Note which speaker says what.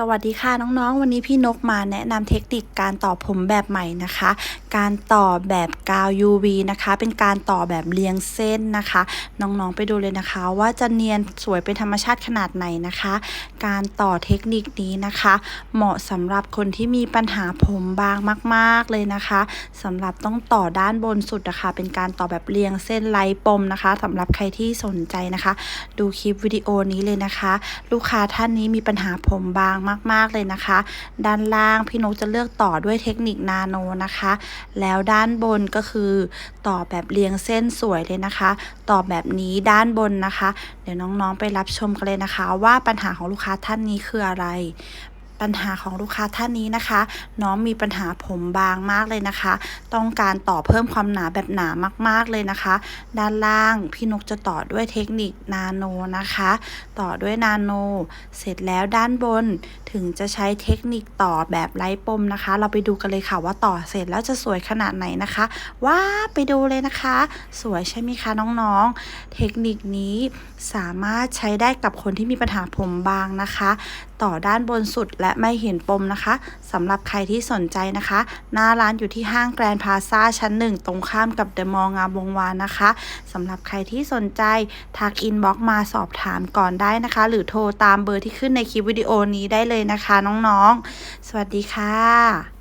Speaker 1: สวัสดีค่ะน้องๆ วันนี้พี่นกมาแนะนำเทคนิคการต่อผมแบบใหม่นะคะ การต่อแบบกาว UV นะคะ เป็นการต่อแบบเรียงเส้นนะคะ น้องๆไปดูเลยนะคะ ว่าจะเนียนสวยเป็นธรรมชาติขนาดไหนนะคะ การต่อเทคนิคนี้นะคะ เหมาะสำหรับคนที่มีปัญหาผมบางมาก ๆเลยนะคะสำหรับต้องต่อด้านบนสุดนะคะ เป็นการต่อแบบเรียงเส้นไร้ปมนะคะสำหรับใครที่สนใจนะคะ ดูคลิปวิดีโอนี้เลยนะคะ ลูกค้าท่านนี้มีปัญหาผมบางมากๆเลยนะคะ ด้านล่างพี่นกจะเลือกต่อด้วยเทคนิคนาโนนะคะ แล้วด้านบนก็คือต่อแบบเรียงเส้นสวยเลยนะคะ ต่อแบบนี้ด้านบนนะคะ เดี๋ยวน้องๆไปรับชมกันเลยนะคะ ว่าปัญหาของลูกค้าท่านนี้คืออะไร ปัญหาของลูกค้าท่านนี้นะคะ น้องมีปัญหาผมบางมากเลยนะคะ ต้องการต่อเพิ่มความหนาแบบหนามากๆเลยนะคะ ด้านล่างพี่นกจะต่อด้วยเทคนิคนาโนนะคะ ต่อด้วยนาโน เสร็จแล้วด้านบนถึงจะใช้เทคนิคต่อแบบไร้ปมนะคะ เราไปดูกันเลยค่ะว่าต่อเสร็จแล้วจะสวยขนาดไหนนะคะ ว้าไปดูเลยนะคะ สวยใช่ไหมคะน้องๆ เทคนิคนี้สามารถใช้ได้กับคนที่มีปัญหาผมบางนะคะ ต่อด้านบนสุดและไม่เห็นปมนะคะสำหรับใครที่สนใจนะคะ หน้าร้านอยู่ที่ห้างแกรนด์พาซาชั้นหนึ่งตรงข้ามกับเดอะมองงามวงวานนะคะสำหรับใครที่สนใจทักอินบ็อกมาสอบถามก่อนได้นะคะ หรือโทรตามเบอร์ที่ขึ้นในคลิปวิดีโอนี้ได้เลยนะคะน้องๆ สวัสดีค่ะ